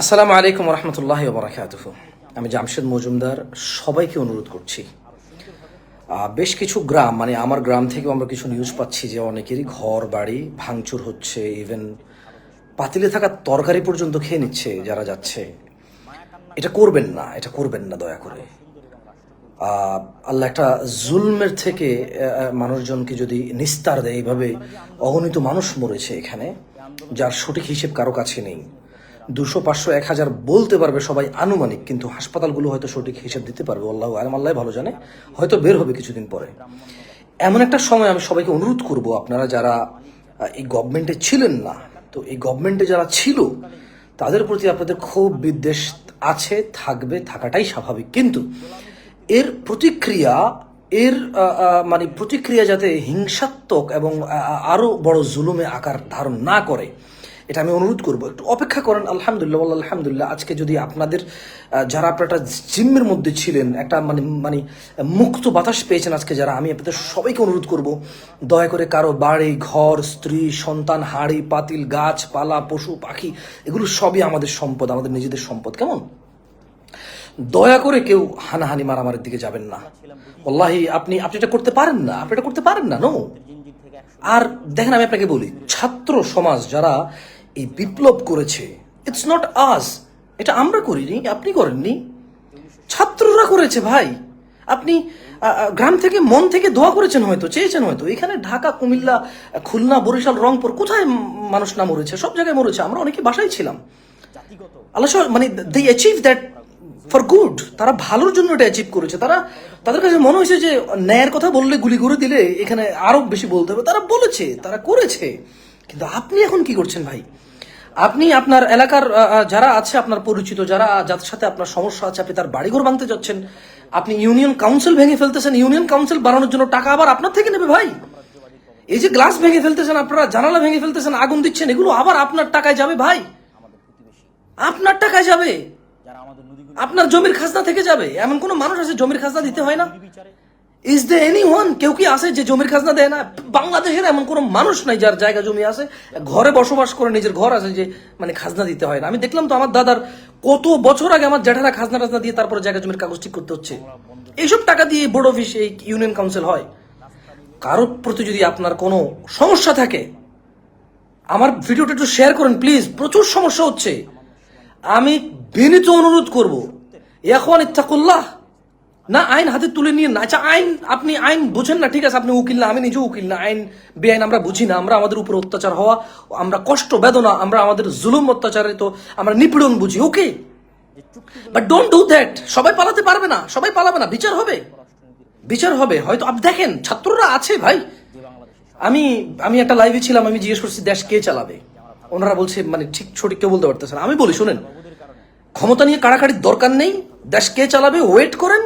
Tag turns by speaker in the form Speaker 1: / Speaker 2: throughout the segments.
Speaker 1: আসসালামু আলাইকুম রহমতুল্লাহ বরাকাতুহ আমি জামশেদ মজুমদার, সবাইকে অনুরোধ করছি। বেশ কিছু গ্রাম মানে আমার গ্রাম থেকেও আমরা কিছু নিউজ পাচ্ছি যে অনেকেরই ঘর, বাড়ি ভাঙচুর হচ্ছে ইভেন পাতিলে থাকা তরকারি পর্যন্ত খেয়ে নিচ্ছে যারা যাচ্ছে। এটা করবেন না, এটা করবেন না দয়া করে। আল্লাহ একটা জুলমের থেকে মানুষজনকে যদি নিস্তার দেয়, এইভাবে অগণিত মানুষ মরেছে এখানে, যার সঠিক হিসেব কারও কাছে নেই। দুশো পাঁচশো এক হাজার বলতে পারবে সবাই আনুমানিক, কিন্তু হাসপাতালগুলো হয়তো সঠিক হিসেব দিতে পারবে, আল্লাহ আলম, আল্লাহ ভালো জানে। হয়তো বের হবে কিছুদিন পরে। এমন একটা সময় আমি সবাইকে অনুরোধ করব, আপনারা যারা এই গভর্নমেন্টে ছিলেন না, তো এই গভর্নমেন্টে যারা ছিল, তাদের প্রতি আপনাদের খুব বিদ্বেষ আছে, থাকবে, থাকাটাই স্বাভাবিক। কিন্তু এর প্রতিক্রিয়া, এর মানে প্রতিক্রিয়া যাতে হিংসাত্মক এবং আরও বড় জুলুমে আকার ধারণ না করে এটা আমি অনুরোধ করব, একটু অপেক্ষা করেন, আলহামদুলিল্লাহ, ওয়াল্লাহ, আলহামদুলিল্লাহ। আজকে যদি আপনাদের যারা আপনারা জিম্মের মধ্যে ছিলেন, একটা মানে মানে মুক্ত বাতাস পেয়েছেন আজকে যারা, আমি আপনাদের সবাইকে অনুরোধ করব, দয়া করে কারও বাড়ি, ঘর, স্ত্রী, সন্তান, হাড়ি, পাতিল, গাছপালা, পশু, পাখি, এগুলো সবই আমাদের সম্পদ, আমাদের নিজেদের সম্পদ, কেমন? দয়া করে কেউ হানাহানি, মারামারির দিকে যাবেন না। ওল্লাহি আপনি আপনি এটা করতে পারেন না, আপনি এটা করতে পারেন না নো আর দেখেন, আমি আপনাকে বলি, ছাত্র সমাজ যারা এই বিপ্লব করেছে। ইটস নট আস এটা আমরা করিনি, আপনি করেননি। ছাত্ররা করেছে ভাই। আপনি গ্রাম থেকে মন থেকে দোয়া করেছেন হয়তো, চেয়েছেন হয়তো। এখানে ঢাকা, কুমিল্লা, খুলনা, বরিশাল, রংপুর, কোথায় মানুষ না মরেছে? সব জায়গায় মরেছে। আমরা অনেকে বাসায় ছিলাম। আল্লাহ মানে they achieve that for good তারা ভালোর জন্য এটা অ্যাচিভ করেছে। তারা, তাদের কাছে মনে হয়েছে যে, ন্যায়ের কথা বললে, গুলি করে দিলে এখানে আরও বেশি বলতে হবে। তারা বলেছে, তারা করেছে। কিন্তু আপনি এখন কি করছেন ভাই? আপনি আপনার এলাকার যারা আছে আপনার পরিচিত যারা যাদের সাথে আপনার সমস্যা আছে আপনি তার বাড়িঘর ভাঙতে যাচ্ছেন আপনি ইউনিয়ন কাউন্সিল ভেঙে ফেলতেছেন ইউনিয়ন কাউন্সিল বানানোর জন্য টাকা আবার আপনার থেকে নেবে ভাই। এই যে গ্লাস ভেঙে ফেলতেছেন আপনারা জানালা ভেঙে ফেলতেছেন আগুন দিচ্ছেন এগুলো আবার আপনার টাকায় যাবে ভাই। আপনার টাকায় যাবে। আপনার জমির খাজনা থেকে যাবে। এমন কোন মানুষ আছে জমির খাজনা দিতে হয় না? ইজ দে এনি ওয়ান কেউ কি আছে যে জমির খাজনা দেয় না? বাংলাদেশের এমন কোন মানুষ নাই যার জায়গা জমি আছে, ঘরে বসবাস করে নিজের ঘর আছে যে মানে খাজনা দিতে হয় না। আমি দেখলাম তো আমার দাদার কত বছর আগে আমার জ্যাঠারা খাজনা টাজনা দিয়ে তারপরে জায়গা জমির কাগজ ঠিক করতে হচ্ছে। এইসব টাকা দিয়ে বোর্ড অফিস এই ইউনিয়ন কাউন্সিল হয়। কারোর প্রতি যদি আপনার কোনো সমস্যা থাকে, আমার ভিডিওটা একটু শেয়ার করেন প্লিজ প্রচুর সমস্যা হচ্ছে। আমি বিনীত অনুরোধ করব এখন ইচ্ছা ইত্তাকুল্লাহ। না, আইন হাতে তুলে নিয়ে না। আচ্ছা আইন, আপনি আইন বুঝেন না, ঠিক আছে, আপনি উকিল না, আমি নিজেও উকিল না। আইন বেআইন আমরা বুঝি না, আমরা আমাদের উপর অত্যাচার হওয়া, আমরা কষ্ট, বেদনা, আমরা আমাদের জুলুম অত্যাচারে তো আমরা নিপীড়ন বুঝি, okay? But don't do that সবাই পালাতে পারবে না, সবাই পালাবে না, বিচার হবে। বিচার হবে, হয়তো আপনি দেখেন, ছাত্ররা আছে ভাই। আমি আমি একটা লাইভে ছিলাম, আমি জিজ্ঞেস করছি, দেশ কে চালাবে? ওনারা বলছে মানে ঠিক সঠিক কেউ বলতে পারতেছে আমি বলি, শুনেন, ক্ষমতা নিয়ে কাড়াকাড়ির দরকার নেই, দেশ কে চালাবে? ওয়েট করেন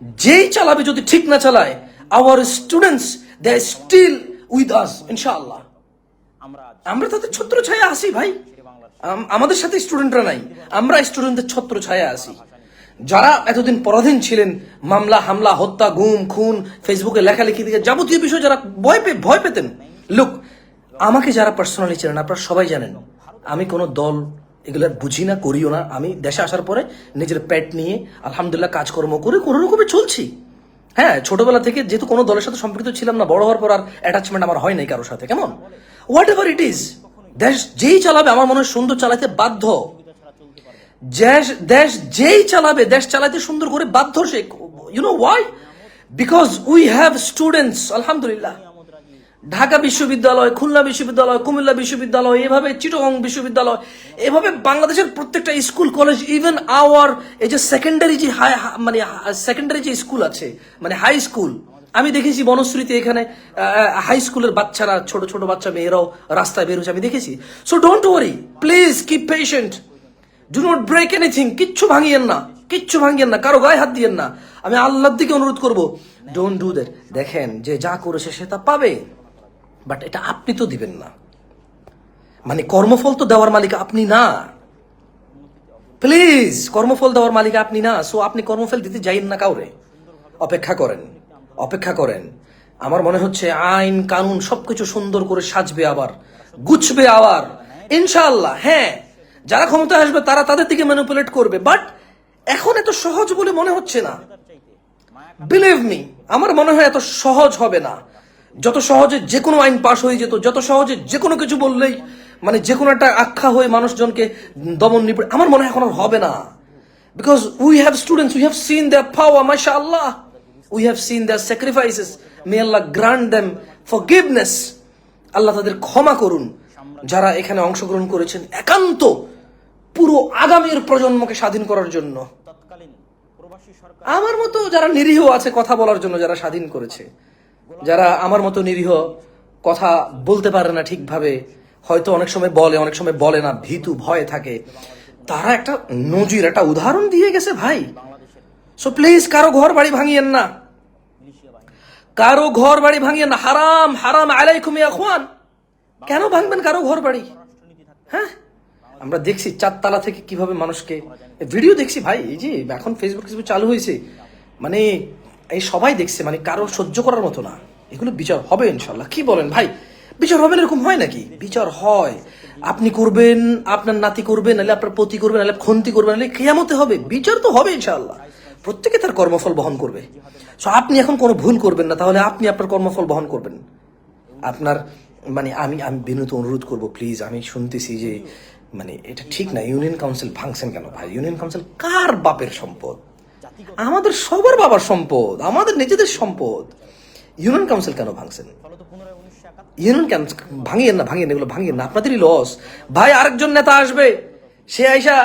Speaker 1: যেই চালাবে যদি ঠিক না চালায় our students they still with us ইনশাআল্লাহ আমরা তাদের ছত্র ছায়া আসি ভাই আমাদের সাথে স্টুডেন্টরা নাই। আমরা স্টুডেন্টদের ছত্র ছায়া আসি যারা এতদিন পরাধীন ছিলেন মামলা হামলা হত্যা গুম খুন ফেসবুকে লেখালেখি দিয়ে যাবতীয় বিষয় যারা ভয় পে ভয় পেতেন। লোক আমাকে যারা পার্সোনালি চেনেন আপনারা সবাই জানেন আমি কোনো দল এগুলো বুঝি না, করিও না। আমি দেশে আসার পরে নিজের পেট নিয়ে আলহামদুলিল্লাহ কাজকর্ম করে কোনো রকমে চলছি। হ্যাঁ ছোটবেলা থেকে যেহেতু কোনো দলের সাথে সম্পৃক্ত ছিলাম না, বড় হওয়ার পর আর অ্যাটাচমেন্ট আমার হয় নাই কারোর সাথে, কেমন? হোয়াট এভার ইট ইজ দেশ যেই চালাবে, আমার মনে হয় সুন্দর চালাতে বাধ্য। দেশ দেশ যেই চালাবে, দেশ চালাতে সুন্দর করে বাধ্য সে you know why because we have students আলহামদুলিল্লাহ। ঢাকা বিশ্ববিদ্যালয়, খুলনা বিশ্ববিদ্যালয়, কুমিল্লা বিশ্ববিদ্যালয়, এভাবে চিটগং বিশ্ববিদ্যালয়, এভাবে বাংলাদেশের প্রত্যেকটা স্কুল, কলেজ ইভেন আওয়ার এই যে সেকেন্ডারি যে হাই মানে সেকেন্ডারি যে স্কুল আছে মানে হাই স্কুল আমি দেখেছি বনশ্রীতে এখানে হাই স্কুলের বাচ্চারা, ছোট ছোট বাচ্চা মেয়েরাও রাস্তায় বেরোচ্ছে, আমি দেখেছি। So don't worry please keep patient do not break anything কিচ্ছু ভাঙিয়েন না, কিচ্ছু ভাঙিয়েন না, কারও গায়ে হাত দিয়েন না। আমি আল্লাহর দিকে অনুরোধ করব ডোন্ট ডু দ্যাট দেখেন, যে যা করেছে সে তা পাবে। বাট এটা আপনি তো দিবেন না। মানে কর্মফল তো দেওয়ার মালিক আপনি না। প্লিজ কর্মফল দেওয়ার মালিক আপনি না। সো আপনি কর্মফল দিতে যাইন না কাউরে। অপেক্ষা করেন অপেক্ষা করেন। আমার মনে হচ্ছে আইন, কানুন সবকিছু সুন্দর করে সাজবে আবার, গুছবে আবার। ইনশাল্লাহ হ্যাঁ। যারা ক্ষমতায় আসবে, তারা তাদের দিকে ম্যানুপুলেট করবে। বাট এখন এত সহজ বলে মনে হচ্ছে না। বিলিভ মি আমার মনে হয় এত সহজ হবে না। যত সহজে যে কোনো আইন পাশ হয়ে যেত যত সহজে যে কোনো কিছু বললেই মানে যে কোনো একটা আখ্যা হয়ে মানুষজনকে দমন নিপড়ে আমার মনে হয় এখন আর হবে না। Because we have students we have seen the power মাশা আল্লাহ we have seen the sacrifices may Allah grant them forgiveness আল্লাহ তাদের ক্ষমা করুন। যারা এখানে অংশগ্রহণ করেছেন একান্ত পুরো আগামীর প্রজন্মকে স্বাধীন করার জন্য। আমার মতো যারা নিরীহ আছে কথা বলার জন্য যারা স্বাধীন করেছে যারা আমার মতো নিরীহ কথা বলতে পারে না ঠিকভাবে, হয়তো অনেক সময় বলে, অনেক সময় বলে না, ভীতু ভয়ে থাকে। তারা একটা নজির, একটা উদাহরণ দিয়ে গেছে ভাই। সো প্লিজ কারও ঘর বাড়ি ভাঙিয়েন না। কারও ঘর বাড়ি ভাঙিয়েন না। হারাম হারাম আলাইকুম ইয়াখওয়ান কেন ভাঙবেন কারও ঘর বাড়ি? হ্যাঁ? আমরা দেখছি চারতলা থেকে কীভাবে মানুষকে ভিডিও দেখছি ভাই, এই যে এখন ফেসবুক ফেসবুক চালু হয়েছে। মানে এই সবাই দেখছে মানে কারও সহ্য করার মতো না। এগুলো বিচার হবে ইনশাল্লাহ কি বলেন ভাই? বিচার হবে এরকম হয় নাকি? বিচার হয়। আপনি করবেন, আপনার নাতি করবেন নাহলে আপনার পতি করবেন নাহলে খন্তি করবেন নাহলে কেয়ামতে হবে। বিচার তো হবে ইনশাল্লাহ প্রত্যেকে তার কর্মফল বহন করবে। সো আপনি এখন কোনো ভুল করবেন না, তাহলে আপনি আপনার কর্মফল বহন করবেন। আপনার মানে আমি আমি বিনীত অনুরোধ করব প্লিজ আমি শুনতেছি যে মানে এটা ঠিক না, ইউনিয়ন কাউন্সিল ভাঙছেন কেন ভাই? ইউনিয়ন কাউন্সিল কার বাপের সম্পদ? আমাদের সবার বাবার সম্পদ, আমাদের নিজেদের সম্পদ। ইউনিয়ন কাউন্সিল কেন ভাঙছেন ইউনিয়ন কেন ভাঙিয়েন না ভাঙিয়েন এগুলো ভাঙিয়েন না? আপনাদেরই লস ভাই, আরেকজন নেতা আসবে। সে আইসা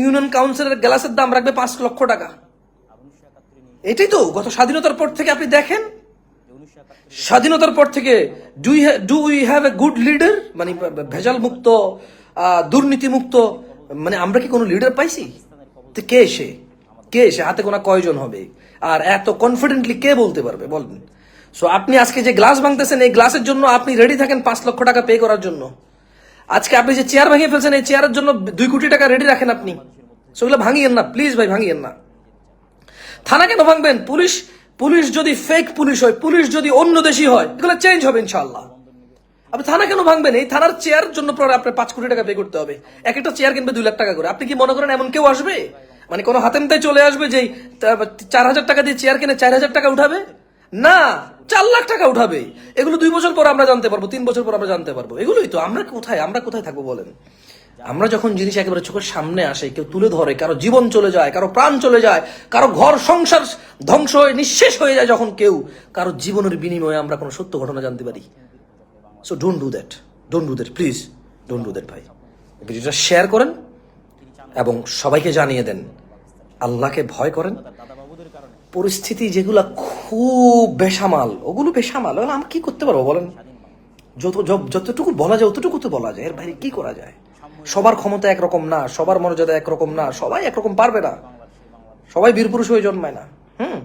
Speaker 1: ইউনিয়ন কাউন্সিলের গ্লাসের দাম রাখবে পাঁচ লক্ষ টাকা। এটাই তো, গত স্বাধীনতার পর থেকে আপনি দেখেন? স্বাধীনতার পর থেকে do we have a good leader মানে ভেজাল মুক্ত দুর্নীতি মুক্ত মানে আমরা কি কোনো লিডার পাইছি? তো কে সে? কে সে? হাতে গোনা কয়জন হবে? আর এত কনফিডেন্টলি কে বলতে পারবে? বলেন। সো আপনি আজকে যে গ্লাস ভাঙতেছেন, এই গ্লাসের জন্য আপনি রেডি থাকেন পাঁচ লক্ষ টাকা পে করার জন্য। আজকে আপনি যে চেয়ার ভেঙে ফেলছেন, এই চেয়ারের জন্য দুই কোটি টাকা রেডি রাখেন আপনি। সেগুলো ভাঙিয়েন না প্লিজ ভাই, ভাঙিয়েন না। থানা কেন ভাঙবেন? পুলিশ পুলিশ যদি ফেক পুলিশ হয়, পুলিশ যদি অন্য দেশি হয়, এগুলো চেঞ্জ হবে ইনশাল্লাহ আপনি থানা কেন ভাঙবেন? এই থানার চেয়ার জন্য পরে আপনার পাঁচ কোটি টাকা পে করতে হবে। এক একটা চেয়ার কিনবে দুই লাখ টাকা করে। আপনি কি মনে করেন এমন কেউ আসবে? মানে কোনো হাতেমতায় চলে আসবে যে চার হাজার টাকা দিয়ে চেয়ার কিনে চার হাজার টাকা উঠাবে? না, চার লাখ টাকা উঠাবে। এগুলো দুই বছর পর আমরা জানতে পারব, তিন বছর পর আমরা জানতে পারব। এগুলোই তো, আমরা কোথায় আমরা কোথায় থাকব বলেন? আমরা যখন জিনিস একেবারে চোখের সামনে আসে, কেউ তুলে ধরে, কারও জীবন চলে যায়, কারও প্রাণ চলে যায়, কারও ঘর, সংসার ধ্বংস হয়ে, নিঃশেষ হয়ে যায় যখন কেউ, কারও জীবনের বিনিময়ে আমরা কোনো সত্য ঘটনা জানতে পারি। So don't do that don't do that please don't do that ভাই। ভিডিওটা শেয়ার করেন এবং সবাইকে জানিয়ে দেন, আল্লাহকে ভয় করেন পরিস্থিতি যেগুলো খুব বেসামাল, ওগুলো বেসামাল। ওগুলো আমি কি করতে পারব বলেন? যত, যত- যতটুকু বলা যায় অতটুকু তো বলা যায়। এর বাইরে কি করা যায়? সবার ক্ষমতা একরকম না, সবার মর্যাদা একরকম না, সবাই একরকম পারবে না। সবাই বীরপুরুষ হয়ে জন্মায় না। হুম?